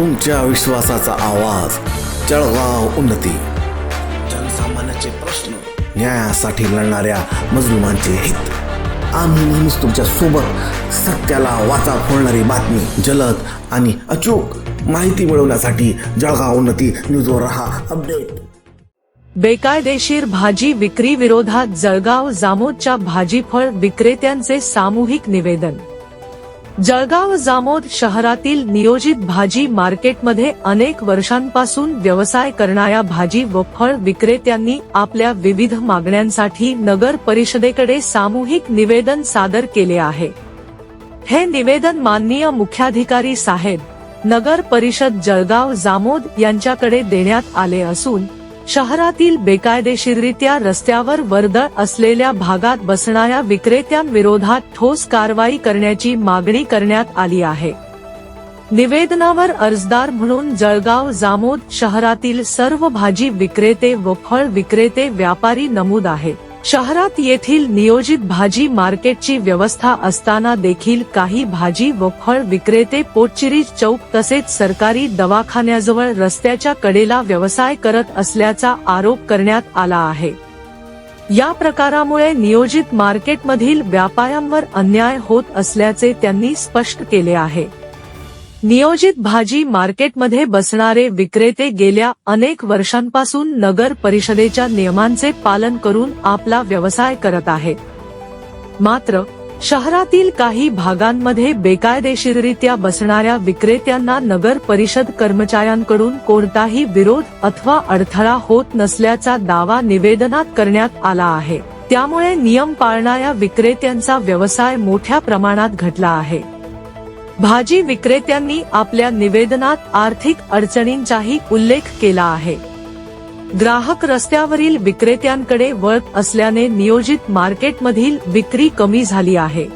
तुमच्या विश्वासाचा आवाज. जळगाव उन्नती. जनसामान्याचे प्रश्न. न्यायासाठी लढणाऱ्या मजलुमांचे हित. आम्ही नेहमीच तुमच्यासोबत सत्याला वाचा फोडणारी बातमी जलद आणि अचूक माहिती मिळवण्यासाठी जळगाव उन्नती न्यूजवर रहा अपडेट. बेकायदेशीर भाजी विक्री विरोधात जळगाव जामोदच्या भाजीफळ विक्रेत्यांचे सामूहिक निवेदन. जळगाव जामोद शहरातील नियोजित भाजी मार्केटमध्ये अनेक वर्षांपासून व्यवसाय करणाऱ्या भाजी व फळ विक्रेत्यांनी आपल्या विविध मागण्यांसाठी नगर परिषदेकडे सामूहिक निवेदन सादर केले आहे. हे निवेदन माननीय मुख्याधिकारी साहेब नगर परिषद जळगाव जामोद यांच्याकडे देण्यात आले असून शहरातील बेकायदेशीररित्या रस्त्यावर वर्दळ असलेल्या भागात बसणाऱ्या विक्रेत्यांविरोधात ठोस कारवाई करण्याची मागणी करण्यात आली आहे. निवेदनावर अर्जदार म्हणून जळगाव जामोद शहरातील सर्व भाजी विक्रेते व फळ विक्रेते व्यापारी नमूद आहेत. शहरात येथील नियोजित भाजी मार्केटची व्यवस्था असताना देखील काही भाजी व फळ विक्रेते पोटचिरी चौक तसेच सरकारी दवाखान्याजवळ रस्त्याच्या कडेला व्यवसाय करत असल्याचा आरोप करण्यात आला आहे. या प्रकारामुळे नियोजित मार्केटमधील व्यापाऱ्यांवर अन्याय होत असल्याचे त्यांनी स्पष्ट केले आहे. नियोजित भाजी मार्केटमध्ये बसणारे विक्रेते गेल्या अनेक वर्षांपासून नगर परिषदेच्या नियमांचे पालन करून आपला व्यवसाय करत आहेत मात्र शहरातील काही भागांमध्ये बेकायदेशीररित्या बसणाऱ्या विक्रेत्यांना नगर परिषद कर्मचाऱ्यांकडून कोणताही विरोध अथवा अडथळा होत नसल्याचा दावा निवेदनात करण्यात आला आहे. त्यामुळे नियम पाळणाऱ्या विक्रेत्यांचा व्यवसाय मोठ्या प्रमाणात घटला आहे. भाजी विक्रेत्यांनी आपल्या निवेदनात आर्थिक अडचणींचाही उल्लेख केला आहे. ग्राहक रस्त्यावरील विक्रेत्यांकडे वळत असल्याने नियोजित मार्केटमधील विक्री कमी झाली आहे.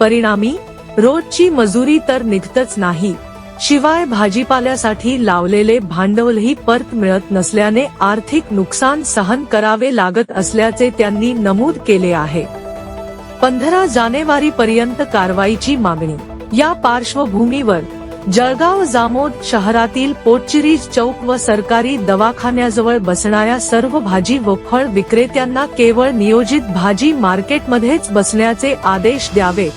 परिणामी रोजची मजुरी तर निघतच नाही. शिवाय भाजीपाल्यासाठी लावलेले भांडवलही परत मिळत नसल्याने आर्थिक नुकसान सहन करावे लागत असल्याचे त्यांनी नमूद केले आहे. पंधरा जानेवारी पर्यंत कारवाईची मागणी या पार्श्वभूमीवर जळगाव जामोद शहरातील पोटचिरीज चौक व सरकारी दवाखान्याजवळ बसणाऱ्या सर्व भाजी व फळ विक्रेत्यांना केवळ नियोजित भाजी मार्केटमध्येच बसण्याचे आदेश द्यावे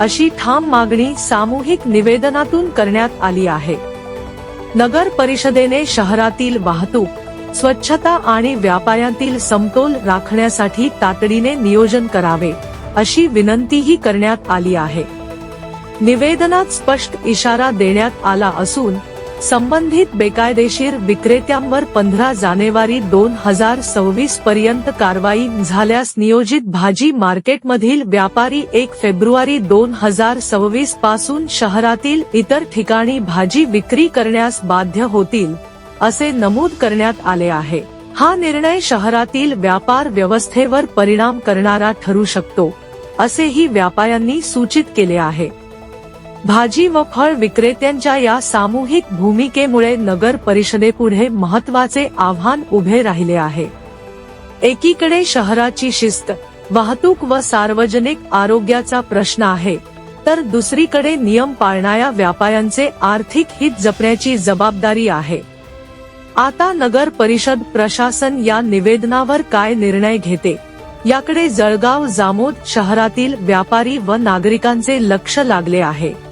अशी ठाम मागणी सामूहिक निवेदनातून करण्यात आली आहे. नगर परिषदेने शहरातील वाहतूक स्वच्छता आणि व्यापाऱ्यांतील समतोल राखण्यासाठी तातडीने नियोजन करावे अशी विनंतीही करण्यात आली आहे. निवेदनात स्पष्ट इशारा देण्यात आला असून संबंधित बेकायदेशीर विक्रेत्यांवर पंधरा जानेवारी दोन हजार सव्वीस पर्यंत कारवाई झाल्यास नियोजित भाजी मार्केटमधील व्यापारी एक फेब्रुवारी दोन हजार सव्वीसपासून शहरातील इतर ठिकाणी भाजी विक्री करण्यास बाध्य होतील असे नमूद करण्यात आले आहे. हा निर्णय शहरातील व्यापार व्यवस्थेवर परिणाम करणारा ठरू शकतो असेही व्यापाऱ्यांनी सूचित केले आहे. भाजी व फळ विक्रेत्यांच्या या सामूहिक भूमिकेमुळे नगर परिषदेपुढे महत्त्वाचे आव्हान उभे राहिले आहे. एकीकडे शहराची शिस्त वाहतूक व सार्वजनिक आरोग्याचा प्रश्न आहे तर दुसरीकडे नियम पाळणाऱ्या व्यापाऱ्यांचे आर्थिक हित जपण्याची जबाबदारी आहे. आता नगर परिषद प्रशासन या निवेदनावर काय निर्णय घेते? याकडे जळगाव जामोद शहरातील व्यापारी व नागरिकांचे लक्ष लागले आहे.